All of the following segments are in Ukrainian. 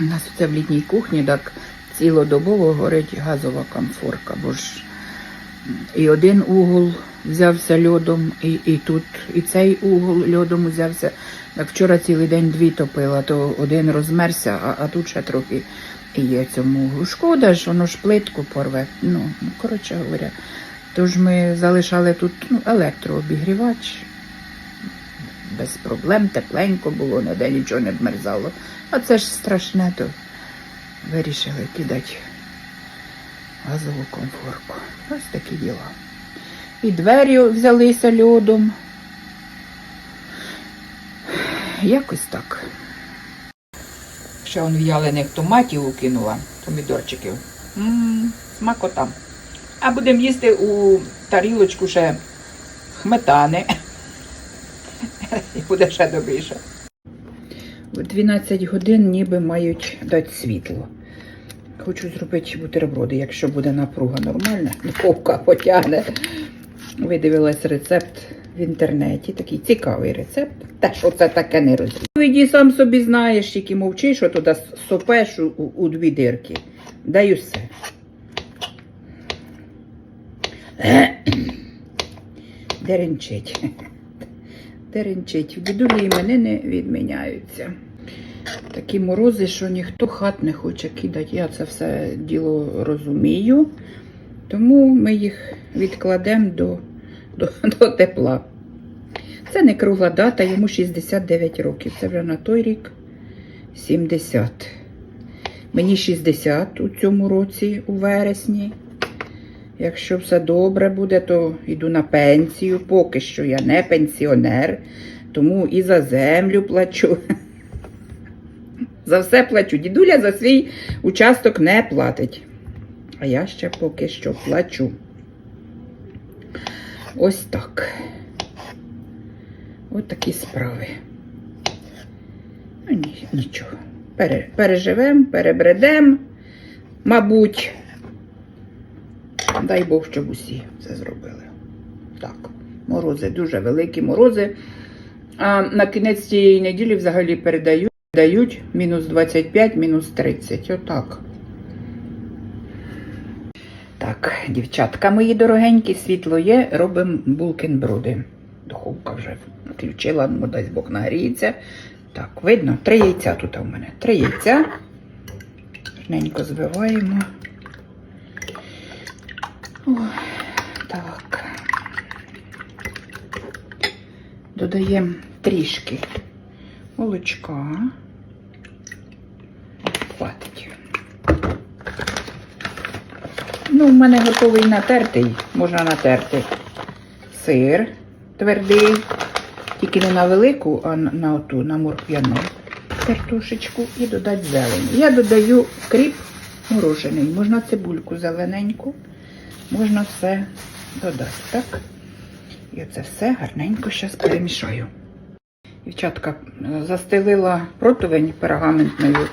У нас це в літній кухні так цілодобово горить газова комфорка, бо ж і один угол взявся льодом, і, і тут, і цей угол льодом взявся. Так вчора цілий день дві топила, то один розмерся, а, а тут ще трохи і є цьому. Шкода ж, воно ж плитку порве. Ну, коротше говоря. Тож ми залишали тут ну, електрообігрівач. Без проблем, тепленько було, ніде нічого не вмерзало. А це ж страшне, то вирішили кидати газову комфорку. Ось такі діла. І двері взялися льодом. Якось так. Ще он в'ялених томатів укинула, помідорчиків. Ммм, смакота. А будемо їсти у тарілочку ще сметани. І буде ще добріше. В 12 годин ніби мають дати світло. Хочу зробити бутерброди, якщо буде напруга нормальна, духовка потягне. Видивилась рецепт в інтернеті, такий цікавий рецепт. Та що це таке не розумію. Іди сам собі знаєш, тільки мовчиш, що туди сопеш у, у дві дирки. Дай усе. Деренчить. Деренчить. В дідулі іменини відміняються. Такі морози, що ніхто хат не хоче кидати. Я це все діло розумію. Тому ми їх відкладемо до, до, до тепла. Це не кругла дата, йому 69 років. Це вже на той рік 70. Мені 60 у цьому році, у вересні. Якщо все добре буде, то йду на пенсію. Поки що я не пенсіонер, тому і за землю плачу. За все плачу. Дідуля за свій участок не платить. А я ще поки що плачу. Ось так. Ось такі справи. Ну, нічого. Пере, переживемо, перебредемо, мабуть. Дай Бог, щоб усі це зробили. Так, морози, дуже великі морози. А на кінець цієї неділі взагалі передають, дають мінус 25, мінус 30. Отак. Так, дівчатка мої дорогенькі, світло є, робимо булкенброди. Духовка вже включила, ну, дасть Бог нагріється. Так, видно, три яйця тут у мене. Три яйця. Жненько збиваємо. Ой, так. Додаємо трішки молочка. Хватить. Ну, в мене готовий натертий, можна натерти сир твердий, тільки не на велику, а на на оту, на морквяну картошечку і додати зелень. Я додаю кріп морожений, можна цибульку зелененьку, можна все додати, так? І оце все гарненько зараз перемішаю. Дівчатка, застелила противень пергаментною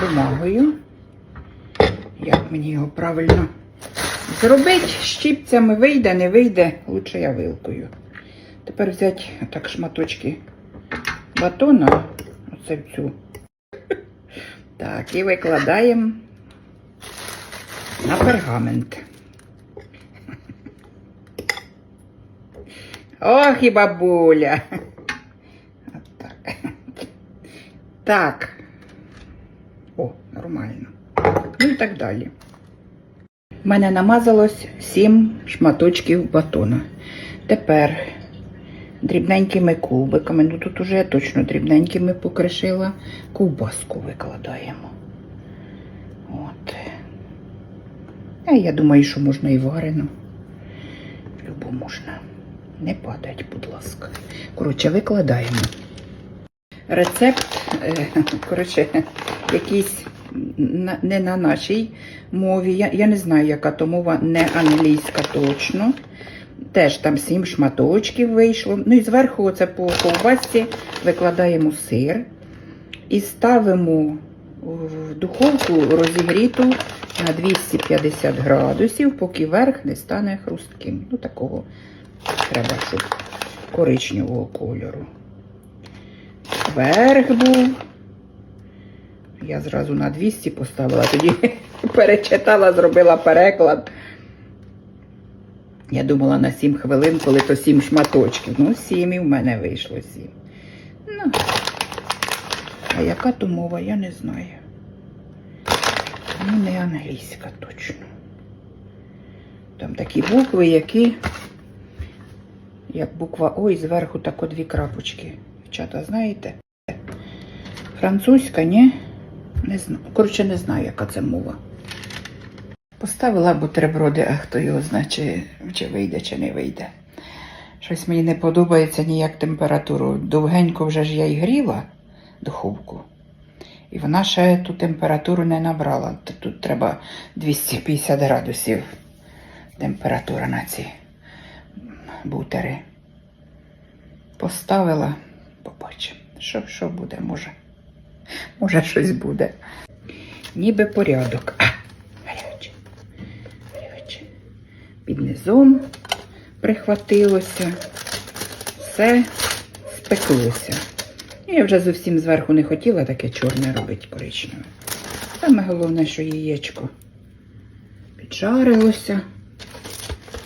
бумагою. Як мені його правильно зробити? Щіпцями вийде, не вийде, лучше я вилкою. Тепер взяти так шматочки батона, оце в цю. Так, і викладаємо на пергамент. Ох і бабуля. Отак. Так. О, нормально. Ну і так далі. У мене намазалось 7 шматочків батона. Тепер дрібненькими кубиками, ну тут уже точно дрібненькими покришила, ковбаску викладаємо. От. А я думаю, що можна і варену. Любу можна. Не падать, будь ласка. Коротше, викладаємо. Рецепт, е, коротше, якийсь не на нашій мові. Я, я не знаю, яка то мова, не англійська точно. Теж там сім шматочків вийшло. Ну і зверху оце по ковбасці викладаємо сир і ставимо в духовку розігріту на 250 градусів, поки верх не стане хрустким. Ну, такого треба, щоб коричневого кольору. Верх був, Я зразу на 200 поставила, тоді перечитала, зробила переклад. Я думала на 7 хвилин, коли то 7 шматочків. Ну, 7 і в мене вийшло 7. Ну, а яка то мова, я не знаю. Ну, не англійська точно. Там такі букви, які, як буква О, і зверху тако дві крапочки. Дівчата, знаєте? Французька, ні? Не знаю. Коротше, не знаю, яка це мова. Поставила бутерброди, а хто його знає, чи, чи вийде, чи не вийде. Щось мені не подобається ніяк температуру. Довгенько вже ж я і гріла духовку. І вона ще ту температуру не набрала. Тут треба 250 градусів температура на ці бутери. Поставила, побачимо, що, що буде, може. Може, щось буде. Ніби порядок. А, гаряче. Гаряче. Під низом прихватилося. Все спеклося. Я вже зовсім зверху не хотіла таке чорне робити коричневе. Саме головне, що яєчко піджарилося.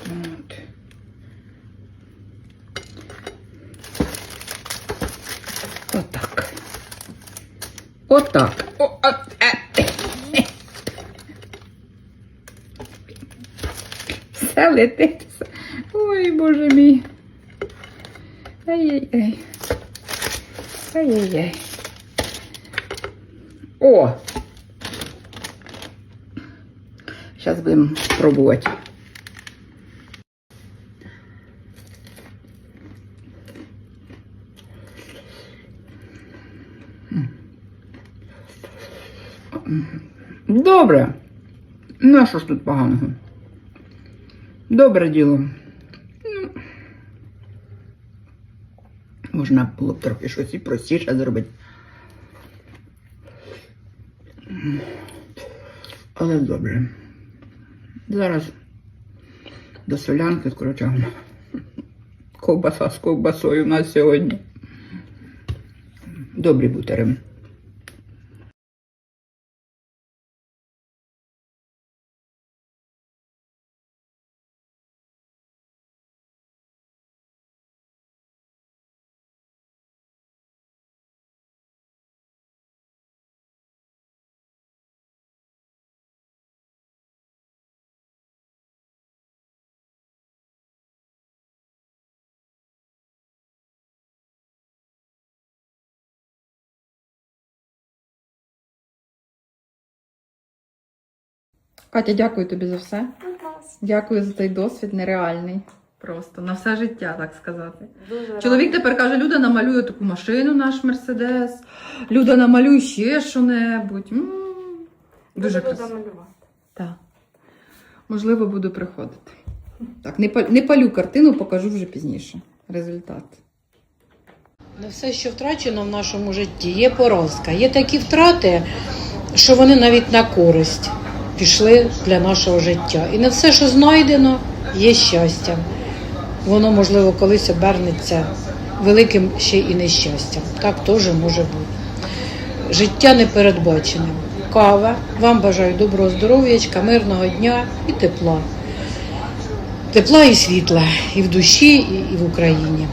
От. Отак. Отак. О, от, е. Все летить. Ой, боже мій. Ай-яй-яй. Ай-яй-яй. О! Зараз будемо пробувати. Добре. На що ж тут поганого? Добре діло. Ну, Можна було б трохи щось і простіше зробити. Але добре. Зараз до солянки скоро тягну. Ковбаса з ковбасою у нас сьогодні. Добрі бутери. Катя, дякую тобі за все. Дякую за цей досвід нереальний. Просто на все життя, так сказати. Дуже Чоловік тепер каже: Люда, намалює таку машину, наш Мерседес. Люда, намалюй ще що-небудь. М, Дуже красиво. малювати. Так. Можливо, буду приходити. Так, не, пал- не палю картину, покажу вже пізніше. Результат. Не все, що втрачено в нашому житті, є поразка. Є такі втрати, що вони навіть на користь пішли для нашого життя. І не все, що знайдено, є щастям. Воно, можливо, колись обернеться великим ще і нещастям. Так теж може бути. Життя непередбачене. Кава. Вам бажаю доброго здоров'ячка, мирного дня і тепла. Тепла і світла і в душі, і і в Україні.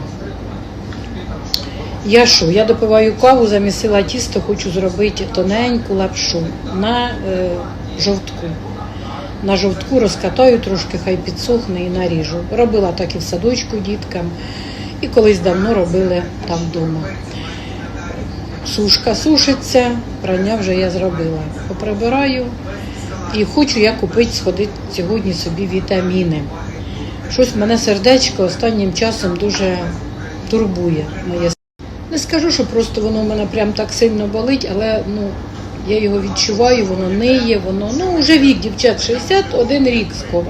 Я що? Я допиваю каву, замісила тісто, хочу зробити тоненьку лапшу на е, жовтку. На жовтку розкатаю трошки, хай підсохне і наріжу. Робила так і в садочку діткам, і колись давно робили там вдома. Сушка сушиться, прання вже я зробила. Поприбираю і хочу я купити, сходити сьогодні собі вітаміни. Щось мене сердечко останнім часом дуже турбує моє не скажу, що просто воно в мене прям так сильно болить, але ну, я його відчуваю, воно ниє, воно ну вже вік, дівчат, 61 рік скоро.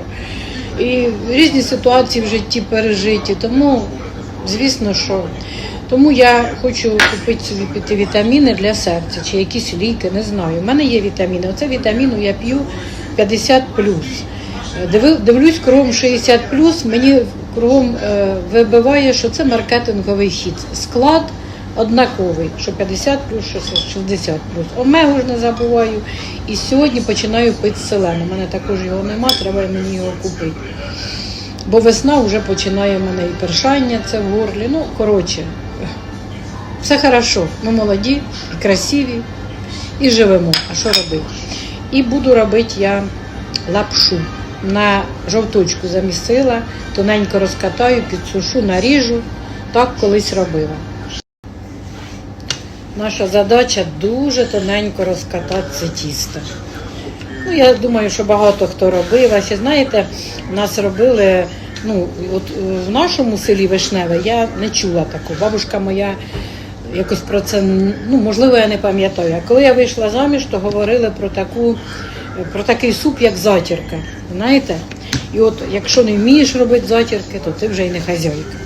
І різні ситуації в житті пережиті. Тому, звісно, що тому я хочу купити собі піти вітаміни для серця чи якісь ліки, не знаю. У мене є вітаміни. Оце вітаміну я п'ю 50 Диви- Дивлюсь кругом 60 мені кругом е, вибиває, що це маркетинговий хід. Склад однаковий, що 50 плюс, що 60 плюс. Омегу ж не забуваю. І сьогодні починаю пити селен. У мене також його нема, треба мені його купити. Бо весна вже починає в мене і першання, це в горлі. Ну, коротше, все хорошо. Ми молоді, і красиві, і живемо. А що робити? І буду робити я лапшу. На жовточку замісила, тоненько розкатаю, підсушу, наріжу. Так колись робила. Наша задача дуже тоненько розкатати це тісто. Ну, я думаю, що багато хто робив. А ще знаєте, нас робили, ну, от е, в нашому селі Вишневе я не чула такого. Бабушка моя якось про це, ну, можливо, я не пам'ятаю. А коли я вийшла заміж, то говорили про таку, про такий суп, як затірка. Знаєте? І от якщо не вмієш робити затірки, то ти вже й не хазяйка.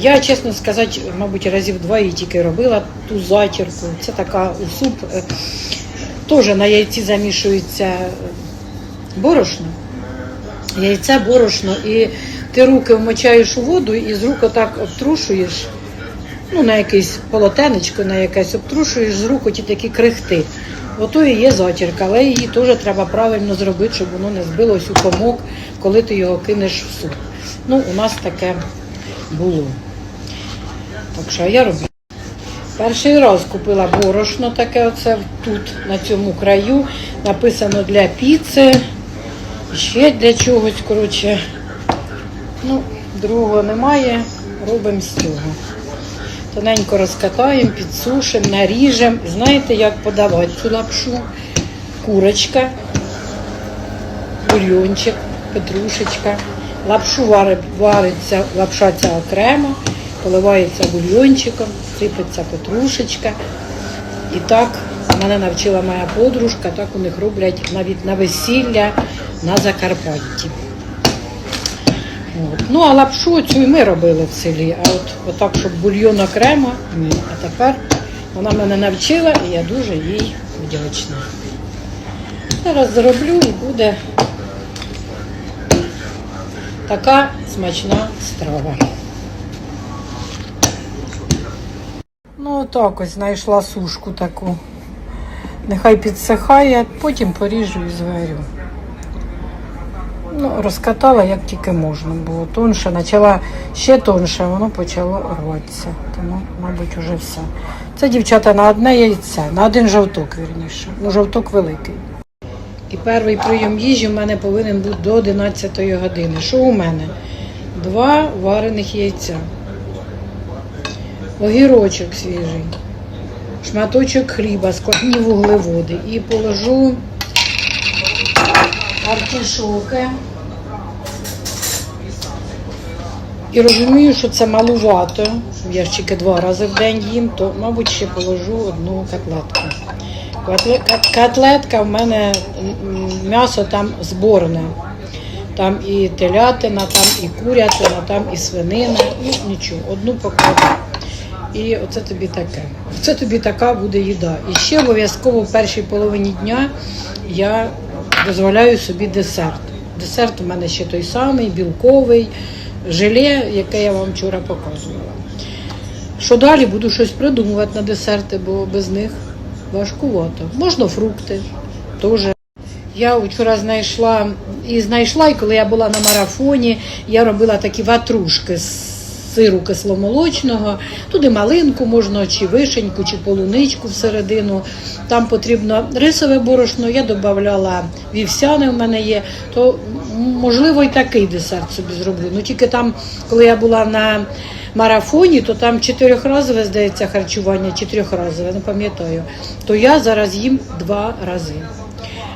Я, чесно сказати, мабуть, разів два її тільки робила ту затірку. Це така у суп. е, Теж на яйці замішується борошно. Яйце, борошно, і ти руки вмочаєш у воду і з рук отак обтрушуєш, ну, на якесь полотенечко, на якесь обтрушуєш з рук ті такі крихти. Ото і є затірка, але її теж треба правильно зробити, щоб воно не збилось у комок, коли ти його кинеш в суп. Ну, у нас таке було. Так що я роблю. Перший раз купила борошно таке оце тут, на цьому краю. Написано для піци, ще для чогось, коротше. Ну, другого немає, робимо з цього. Тоненько розкатаємо, підсушимо, наріжемо. Знаєте, як подавати цю лапшу? Курочка, бульйончик, петрушечка. Лапшу вари- вариться, лапша ця окремо, поливається бульйончиком, сипеться петрушечка. І так мене навчила моя подружка, так у них роблять навіть на весілля на Закарпатті. От. Ну, а лапшу цю і ми робили в селі. А от отак, щоб бульйон окремо, ні. А тепер вона мене навчила і я дуже їй вдячна. Зараз зроблю і буде така смачна страва. Ну, отак ось знайшла сушку таку. Нехай підсихає, потім поріжу і зварю. Ну, розкатала як тільки можна було. Тонше, почала ще тонше, воно почало рватися. Тому, мабуть, вже все. Це дівчата на одне яйце, на один жовток, вірніше. Ну, жовток великий. І перший прийом їжі в мене повинен бути до 11 години. Що у мене? Два варених яйця, огірочок свіжий, шматочок хліба, складні вуглеводи. І положу артишоки. І розумію, що це малувато. Я ж тільки два рази в день їм, то, мабуть, ще положу одну котлетку. Котлетка в мене м'ясо там зборне. Там і телятина, там і курятина, там і свинина. Ну нічого, одну покладу. І оце тобі таке. Це тобі така буде їда. І ще обов'язково в першій половині дня я дозволяю собі десерт. Десерт у мене ще той самий, білковий, желе, яке я вам вчора показувала. Що далі буду щось придумувати на десерти, бо без них важкувато. Можна фрукти теж. Я вчора знайшла і знайшла, і коли я була на марафоні, я робила такі ватрушки з сиру кисломолочного. Туди малинку можна, чи вишеньку, чи полуничку всередину. Там потрібно рисове борошно, я додавала вівсяне в мене є, то можливо і такий десерт собі зроблю. Ну тільки там, коли я була на марафоні, то там чотирьохразове, здається, харчування, чи трьохразове, не пам'ятаю. То я зараз їм два рази.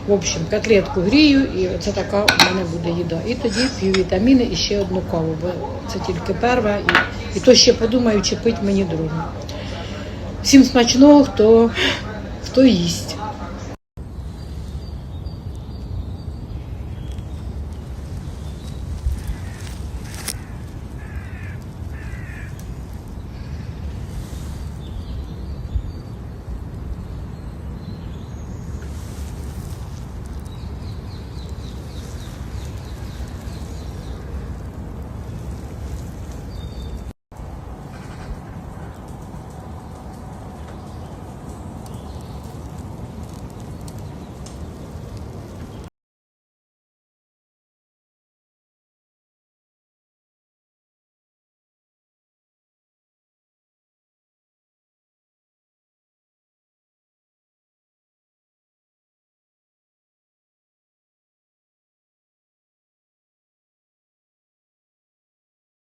В общем, котлетку грію, і це така у мене буде їда. І тоді п'ю вітаміни і ще одну каву, бо це тільки перша, і, і то ще подумаю, чи пить мені другу. Всім смачного, хто, хто їсть.